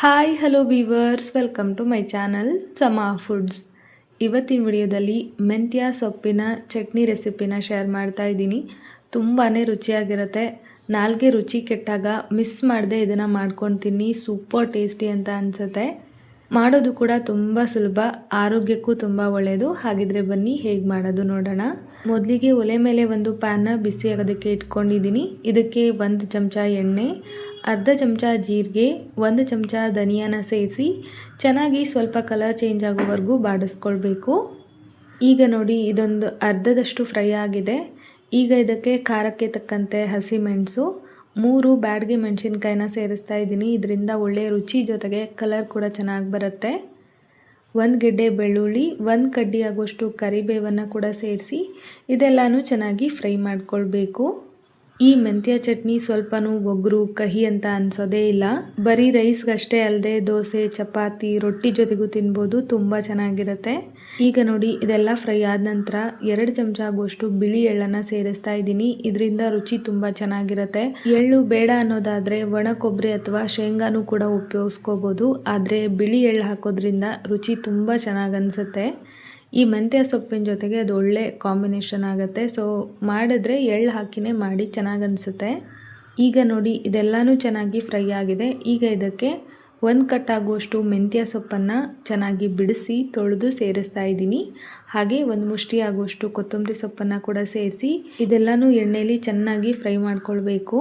Hi hello viewers welcome to my channel Sama foods ಇವತ್ತಿನ ವಿಡಿಯೋದಲ್ಲಿ ಮೆಂತ್ಯ ಸೊಪ್ಪಿನ ಚಟ್ನಿ ರೆಸಿಪಿನ ಶೇರ್ ಮಾಡ್ತಾ ಇದ್ದೀನಿ. ತುಂಬಾ ರುಚಿಯಾಗಿರುತ್ತೆ. ನಾಲ್ಗೆ ರುಚಿ ಕೆಟ್ಟಾಗ ಮಿಸ್ ಮಾಡದೆ ಇದನ್ನು ಮಾಡ್ಕೊಂಡು ತಿನ್ನಿ. ಸೂಪರ್ ಟೇಸ್ಟಿ ಅಂತ ಅನಿಸುತ್ತೆ. ಮಾಡೋದು ಕೂಡ ತುಂಬ ಸುಲಭ. ಆರೋಗ್ಯಕ್ಕೂ ತುಂಬ ಒಳ್ಳೆಯದು ಹಾಗಿದ್ರೆ ಬನ್ನಿ, ಹೇಗೆ ಮಾಡೋದು ನೋಡೋಣ. ಮೊದಲಿಗೆ ಒಲೆ ಮೇಲೆ ಒಂದು ಪ್ಯಾನ್ನ ಬಿಸಿ ಆಗೋದಕ್ಕೆ ಇಟ್ಕೊಂಡಿದ್ದೀನಿ. ಇದಕ್ಕೆ ಒಂದು ಚಮಚ ಎಣ್ಣೆ ಅರ್ಧ ಚಮಚ ಜೀರಿಗೆ, ಒಂದು ಚಮಚ ಧನಿಯಾನ ಸೇರಿಸಿ ಚೆನ್ನಾಗಿ ಸ್ವಲ್ಪ ಕಲರ್ ಚೇಂಜ್ ಆಗೋವರೆಗೂ ಬಾಡಿಸ್ಕೊಳ್ಬೇಕು. ಈಗ ನೋಡಿ ಇದೊಂದು ಅರ್ಧದಷ್ಟು ಫ್ರೈ ಆಗಿದೆ. ಈಗ ಇದಕ್ಕೆ ಖಾರಕ್ಕೆ ತಕ್ಕಂತೆ ಹಸಿಮೆಣಸು ಮೂರು ಬ್ಯಾಡ್ಗೆ ಮೆಣಸಿನ್ಕಾಯಿನ ಸೇರಿಸ್ತಾ ಇದ್ದೀನಿ. ಇದರಿಂದ ಒಳ್ಳೆಯ ರುಚಿ ಜೊತೆಗೆ ಕಲರ್ ಕೂಡ ಚೆನ್ನಾಗಿ ಬರುತ್ತೆ. ಒಂದು ಗೆಡ್ಡೆ ಬೆಳ್ಳುಳ್ಳಿ, ಒಂದು ಕಡ್ಡಿ ಆಗುವಷ್ಟು ಕರಿಬೇವನ್ನು ಕೂಡ ಸೇರಿಸಿ ಇದೆಲ್ಲನೂ ಚೆನ್ನಾಗಿ ಫ್ರೈ ಮಾಡ್ಕೊಳ್ಬೇಕು. ಈ ಮೆಂತ್ಯ ಚಟ್ನಿ ಸ್ವಲ್ಪನೂ ಒಗ್ರು, ಕಹಿ ಅಂತ ಅನ್ಸೋದೇ ಇಲ್ಲ. ಬರೀ ರೈಸ್ಗಷ್ಟೇ ಅಲ್ಲದೆ ದೋಸೆ, ಚಪಾತಿ, ರೊಟ್ಟಿ ಜೊತೆಗೂ ತಿನ್ಬೋದು, ತುಂಬ ಚೆನ್ನಾಗಿರುತ್ತೆ. ಈಗ ನೋಡಿ, ಇದೆಲ್ಲ ಫ್ರೈ ಆದ ನಂತರ ಎರಡು ಚಮಚ ಆಗುವಷ್ಟು ಬಿಳಿ ಎಳ್ಳನ್ನು ಸೇರಿಸ್ತಾ ಇದ್ದೀನಿ. ಇದರಿಂದ ರುಚಿ ತುಂಬ ಚೆನ್ನಾಗಿರುತ್ತೆ. ಎಳ್ಳು ಬೇಡ ಅನ್ನೋದಾದರೆ ಒಣ ಕೊಬ್ಬರಿ ಅಥವಾ ಶೇಂಗಾನು ಕೂಡ ಉಪಯೋಗಿಸ್ಕೋಬೋದು. ಆದರೆ ಬಿಳಿ ಎಳ್ಳು ಹಾಕೋದ್ರಿಂದ ರುಚಿ ತುಂಬ ಚೆನ್ನಾಗಿ ಅನಿಸುತ್ತೆ. ಈ ಮೆಂತ್ಯ ಸೊಪ್ಪಿನ ಜೊತೆಗೆ ಅದು ಒಳ್ಳೆ ಕಾಂಬಿನೇಷನ್ ಆಗುತ್ತೆ. ಸೊ ಮಾಡಿದ್ರೆ ಎಳ್ಳು ಹಾಕಿನೇ ಮಾಡಿ ಚೆನ್ನಾಗಿ ಅನಿಸುತ್ತೆ ಈಗ ನೋಡಿ, ಇದೆಲ್ಲನೂ ಚೆನ್ನಾಗಿ ಫ್ರೈ ಆಗಿದೆ. ಈಗ ಇದಕ್ಕೆ ಒಂದು ಕಟ್ ಆಗುವಷ್ಟು ಮೆಂತ್ಯ ಸೊಪ್ಪನ್ನು ಚೆನ್ನಾಗಿ ಬಿಡಿಸಿ, ತೊಳೆದು ಸೇರಿಸ್ತಾ ಇದ್ದೀನಿ. ಹಾಗೆ ಒಂದು ಮುಷ್ಟಿ ಆಗುವಷ್ಟು ಕೊತ್ತಂಬರಿ ಸೊಪ್ಪನ್ನು ಕೂಡ ಸೇರಿಸಿ, ಇದೆಲ್ಲನೂ ಎಣ್ಣೆಯಲ್ಲಿ ಚೆನ್ನಾಗಿ ಫ್ರೈ ಮಾಡ್ಕೊಳ್ಬೇಕು.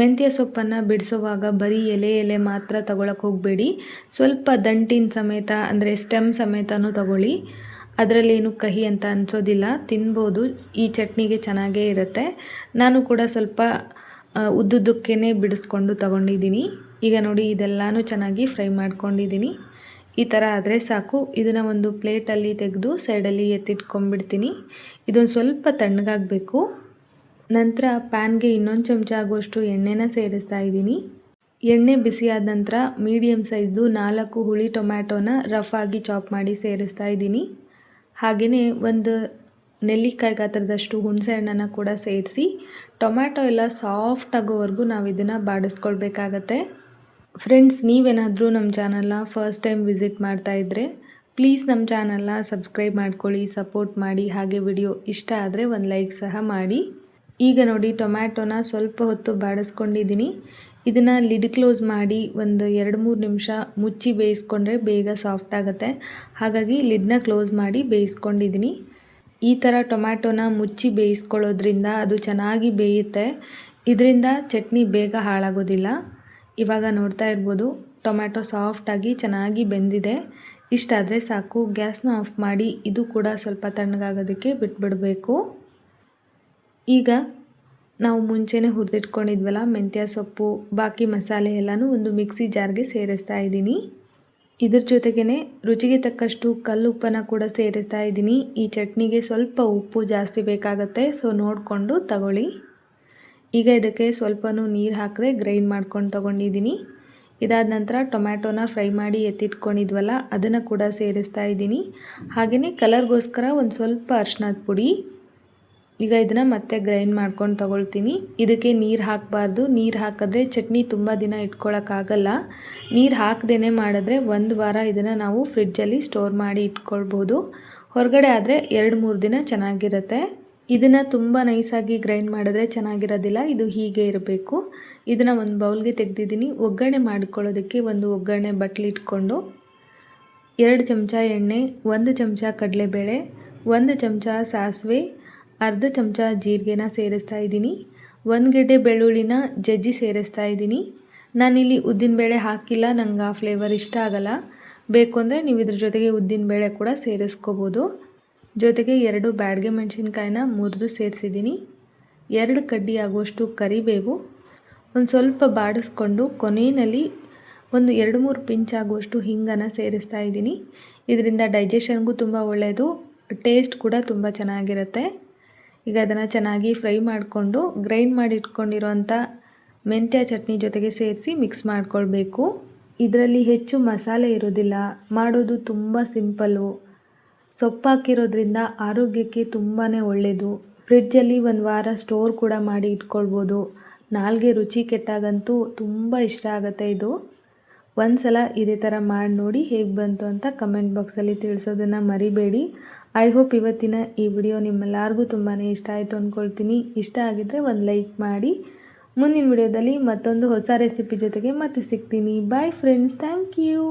ಮೆಂತ್ಯ ಸೊಪ್ಪನ್ನು ಬಿಡಿಸುವಾಗ ಬರೀ ಎಲೆ ಎಲೆ ಮಾತ್ರ ತಗೊಳಕ್ಕೆ ಹೋಗಬೇಡಿ. ಸ್ವಲ್ಪ ದಂಟಿನ ಸಮೇತ, ಅಂದರೆ ಸ್ಟೆಮ್ ಸಮೇತನೂ ತಗೊಳ್ಳಿ. ಅದರಲ್ಲೇನು ಕಹಿ ಅಂತ ಅನಿಸೋದಿಲ್ಲ. ತಿನ್ಬೋದು. ಈ ಚಟ್ನಿಗೆ ಚೆನ್ನಾಗೇ ಇರುತ್ತೆ. ನಾನು ಕೂಡ ಸ್ವಲ್ಪ ಉದ್ದುದ್ದಕ್ಕೇ ಬಿಡಿಸ್ಕೊಂಡು ತಗೊಂಡಿದ್ದೀನಿ. ಈಗ ನೋಡಿ, ಇದೆಲ್ಲನೂ ಚೆನ್ನಾಗಿ ಫ್ರೈ ಮಾಡ್ಕೊಂಡಿದ್ದೀನಿ. ಈ ಥರ ಆದರೆ ಸಾಕು. ಇದನ್ನು ಒಂದು ಪ್ಲೇಟಲ್ಲಿ ತೆಗೆದು ಸೈಡಲ್ಲಿ ಎತ್ತಿಟ್ಕೊಂಡ್ಬಿಡ್ತೀನಿ. ಇದೊಂದು ಸ್ವಲ್ಪ ತಣ್ಣಗಾಗಬೇಕು. ನಂತರ ಪ್ಯಾನ್ಗೆ ಇನ್ನೊಂದು ಚಮಚ ಆಗುವಷ್ಟು ಎಣ್ಣೆನ ಸೇರಿಸ್ತಾ ಇದ್ದೀನಿ. ಎಣ್ಣೆ ಬಿಸಿಯಾದ ನಂತರ ಮೀಡಿಯಮ್ ಸೈಜ್ದು ನಾಲ್ಕು ಹುಳಿ ಟೊಮ್ಯಾಟೋನ ರಫ್ ಆಗಿ ಚಾಪ್ ಮಾಡಿ ಸೇರಿಸ್ತಾ ಇದ್ದೀನಿ. ಹಾಗೆಯೇ ಒಂದು ನೆಲ್ಲಿಕಾಯಿ ಗಾತ್ರದಷ್ಟು ಹುಣಸೆ ಹಣ್ಣನ್ನು ಕೂಡ ಸೇರಿಸಿ, ಟೊಮ್ಯಾಟೊ ಎಲ್ಲ ಸಾಫ್ಟ್ ಆಗೋವರೆಗೂ ನಾವು ಇದನ್ನು ಬಾಡಿಸ್ಕೊಳ್ಬೇಕಾಗತ್ತೆ. ಫ್ರೆಂಡ್ಸ್ ನೀವೇನಾದರೂ ನಮ್ಮ ಚಾನಲ್ನ ಫಸ್ಟ್ ಟೈಮ್ ವಿಸಿಟ್ ಮಾಡ್ತಾ ಇದ್ದರೆ ಪ್ಲೀಸ್ ನಮ್ಮ ಚಾನಲ್ನ ಸಬ್ಸ್ಕ್ರೈಬ್ ಮಾಡ್ಕೊಳ್ಳಿ ಸಪೋರ್ಟ್ ಮಾಡಿ, ಹಾಗೆ ವಿಡಿಯೋ ಇಷ್ಟ ಆದರೆ ಒಂದು ಲೈಕ್ ಸಹ ಮಾಡಿ. ಈಗ ನೋಡಿ, ಟೊಮ್ಯಾಟೊನ ಸ್ವಲ್ಪ ಹೊತ್ತು ಬಾಡಿಸ್ಕೊಂಡಿದ್ದೀನಿ ಇದನ್ನು ಲಿಡ್ ಕ್ಲೋಸ್ ಮಾಡಿ ಒಂದು ಎರಡು ಮೂರು ನಿಮಿಷ ಮುಚ್ಚಿ ಬೇಯಿಸ್ಕೊಂಡ್ರೆ ಬೇಗ ಸಾಫ್ಟ್ ಆಗುತ್ತೆ. ಹಾಗಾಗಿ ಲಿಡ್ನ ಕ್ಲೋಸ್ ಮಾಡಿ ಬೇಯಿಸ್ಕೊಂಡಿದ್ದೀನಿ. ಈ ಥರ ಟೊಮ್ಯಾಟೊನ ಮುಚ್ಚಿ ಬೇಯಿಸ್ಕೊಳ್ಳೋದ್ರಿಂದ ಅದು ಚೆನ್ನಾಗಿ ಬೇಯುತ್ತೆ. ಇದರಿಂದ ಚಟ್ನಿ ಬೇಗ ಹಾಳಾಗೋದಿಲ್ಲ. ಇವಾಗ ನೋಡ್ತಾ ಇರ್ಬೋದು, ಟೊಮ್ಯಾಟೊ ಸಾಫ್ಟಾಗಿ ಚೆನ್ನಾಗಿ ಬೆಂದಿದೆ. ಇಷ್ಟಾದರೆ ಸಾಕು, ಗ್ಯಾಸ್ನ ಆಫ್ ಮಾಡಿ, ಇದು ಕೂಡ ಸ್ವಲ್ಪ ತಣ್ಣಗಾಗೋದಕ್ಕೆ ಬಿಟ್ಬಿಡಬೇಕು. ಈಗ ನಾವು ಮುಂಚೆನೇ ಹುರಿದಿಟ್ಕೊಂಡಿದ್ವಲ್ಲ, ಮೆಂತ್ಯ ಸೊಪ್ಪು, ಬಾಕಿ ಮಸಾಲೆ ಎಲ್ಲನೂ ಒಂದು ಮಿಕ್ಸಿ ಜಾರ್ಗೆ ಸೇರಿಸ್ತಾ ಇದ್ದೀನಿ. ಇದ್ರ ಜೊತೆಗೇ ರುಚಿಗೆ ತಕ್ಕಷ್ಟು ಕಲ್ಲುಪ್ಪನ್ನು ಕೂಡ ಸೇರಿಸ್ತಾ ಇದ್ದೀನಿ. ಈ ಚಟ್ನಿಗೆ ಸ್ವಲ್ಪ ಉಪ್ಪು ಜಾಸ್ತಿ ಬೇಕಾಗುತ್ತೆ, ಸೊ ನೋಡಿಕೊಂಡು ತಗೊಳ್ಳಿ. ಈಗ ಇದಕ್ಕೆ ಸ್ವಲ್ಪನೂ ನೀರು ಹಾಕಿದ್ರೆ ಗ್ರೈಂಡ್ ಮಾಡ್ಕೊಂಡು ತೊಗೊಂಡಿದ್ದೀನಿ. ಇದಾದ ನಂತರ ಟೊಮ್ಯಾಟೋನ ಫ್ರೈ ಮಾಡಿ ಎತ್ತಿಟ್ಕೊಂಡಿದ್ವಲ್ಲ, ಅದನ್ನು ಕೂಡ ಸೇರಿಸ್ತಾ ಇದ್ದೀನಿ. ಹಾಗೆಯೇ ಕಲರ್ಗೋಸ್ಕರ ಒಂದು ಸ್ವಲ್ಪ ಅರ್ಶಿನದ ಪುಡಿ ಈಗ ಇದನ್ನು ಮತ್ತೆ ಗ್ರೈಂಡ್ ಮಾಡ್ಕೊಂಡು ತಗೊಳ್ತೀನಿ. ಇದಕ್ಕೆ ನೀರು ಹಾಕಬಾರ್ದು. ನೀರು ಹಾಕಿದ್ರೆ ಚಟ್ನಿ ತುಂಬ ದಿನ ಇಟ್ಕೊಳ್ಳೋಕ್ಕಾಗಲ್ಲ ನೀರು ಹಾಕ್ದೇ ಮಾಡಿದ್ರೆ ಒಂದು ವಾರ ಇದನ್ನು ನಾವು ಫ್ರಿಡ್ಜಲ್ಲಿ ಸ್ಟೋರ್ ಮಾಡಿ ಇಟ್ಕೊಳ್ಬೋದು. ಹೊರಗಡೆ ಆದರೆ ಎರಡು ಮೂರು ದಿನ ಚೆನ್ನಾಗಿರುತ್ತೆ. ಇದನ್ನು ತುಂಬ ನೈಸಾಗಿ ಗ್ರೈಂಡ್ ಮಾಡಿದ್ರೆ ಚೆನ್ನಾಗಿರೋದಿಲ್ಲ. ಇದು ಹೀಗೆ ಇರಬೇಕು. ಇದನ್ನು ಒಂದು ಬೌಲ್ಗೆ ತೆಗೆದಿದ್ದೀನಿ. ಒಗ್ಗರಣೆ ಮಾಡ್ಕೊಳ್ಳೋದಕ್ಕೆ ಒಂದು ಒಗ್ಗರಣೆ ಬಟ್ಲಿಟ್ಕೊಂಡು ಎರಡು ಚಮಚ ಎಣ್ಣೆ, ಒಂದು ಚಮಚ ಕಡಲೆಬೇಳೆ, ಒಂದು ಚಮಚ ಸಾಸಿವೆ ಅರ್ಧ ಚಮಚ ಜೀರಿಗೆನ ಸೇರಿಸ್ತಾ ಇದ್ದೀನಿ. ಒಂದು ಗೆಡ್ಡೆ ಬೆಳ್ಳುಳ್ಳಿನ ಜಜ್ಜಿ ಸೇರಿಸ್ತಾ ಇದ್ದೀನಿ. ನಾನಿಲ್ಲಿ ಉದ್ದಿನಬೇಳೆ ಹಾಕಿಲ್ಲ, ನಂಗೆ ಆ ಫ್ಲೇವರ್ ಇಷ್ಟ ಆಗಲ್ಲ. ಬೇಕು ಅಂದರೆ ನೀವು ಇದ್ರ ಜೊತೆಗೆ ಉದ್ದಿನಬೇಳೆ ಕೂಡ ಸೇರಿಸ್ಕೋಬೋದು. ಜೊತೆಗೆ ಎರಡು ಬ್ಯಾಡ್ಗೆ ಮೆಣಸಿನ್ಕಾಯಿನ ಮುರಿದು ಸೇರಿಸಿದ್ದೀನಿ. ಎರಡು ಕಡ್ಡಿ ಆಗುವಷ್ಟು ಕರಿಬೇವು. ಒಂದು ಸ್ವಲ್ಪ ಬಾಡಿಸ್ಕೊಂಡು ಕೊನೆಯಲ್ಲಿ ಒಂದು ಎರಡು ಮೂರು ಪಿಂಚ್ ಆಗುವಷ್ಟು ಹಿಂಗನ್ನು ಸೇರಿಸ್ತಾ ಇದ್ದೀನಿ. ಇದರಿಂದ ಡೈಜೆಷನ್ಗೂ ತುಂಬ ಒಳ್ಳೆಯದು ಟೇಸ್ಟ್ ಕೂಡ ತುಂಬ ಚೆನ್ನಾಗಿರುತ್ತೆ. ಈಗ ಅದನ್ನು ಚೆನ್ನಾಗಿ ಫ್ರೈ ಮಾಡಿಕೊಂಡು ಗ್ರೈಂಡ್ ಮಾಡಿ ಇಟ್ಕೊಂಡಿರೋಂಥ ಮೆಂತ್ಯ ಚಟ್ನಿ ಜೊತೆಗೆ ಸೇರಿಸಿ ಮಿಕ್ಸ್ ಮಾಡಿಕೊಳ್ಬೇಕು. ಇದರಲ್ಲಿ ಹೆಚ್ಚು ಮಸಾಲೆ ಇರೋದಿಲ್ಲ. ಮಾಡೋದು ತುಂಬ ಸಿಂಪಲ್ಲು ಸೊಪ್ಪಾಕಿರೋದ್ರಿಂದ ಆರೋಗ್ಯಕ್ಕೆ ತುಂಬಾ ಒಳ್ಳೆಯದು ಫ್ರಿಡ್ಜಲ್ಲಿ ಒಂದು ವಾರ ಸ್ಟೋರ್ ಕೂಡ ಮಾಡಿ ಇಟ್ಕೊಳ್ಬೋದು. ನಾಲ್ಗೆ ರುಚಿ ಕೆಟ್ಟಾಗಂತೂ ತುಂಬ ಇಷ್ಟ ಆಗುತ್ತೆ ಇದು. ಒಂದು ಸಲ ಇದೇ ಥರ ಮಾಡಿ ನೋಡಿ ಹೇಗೆ ಬಂತು ಅಂತ ಕಮೆಂಟ್ ಬಾಕ್ಸಲ್ಲಿ ತಿಳಿಸೋದನ್ನು ಮರಿಬೇಡಿ. ಐ ಹೋಪ್ ಇವತ್ತಿನ ಈ ವಿಡಿಯೋ ನಿಮ್ಮೆಲ್ಲರಿಗೂ ತುಂಬಾ ಇಷ್ಟ ಆಯಿತು ಅಂದ್ಕೊಳ್ತೀನಿ ಇಷ್ಟ ಆಗಿದ್ದರೆ ಒಂದು ಲೈಕ್ ಮಾಡಿ. ಮುಂದಿನ ವಿಡಿಯೋದಲ್ಲಿ ಮತ್ತೊಂದು ಹೊಸ ರೆಸಿಪಿ ಜೊತೆಗೆ ಮತ್ತೆ ಸಿಗ್ತೀನಿ. Bye friends thank you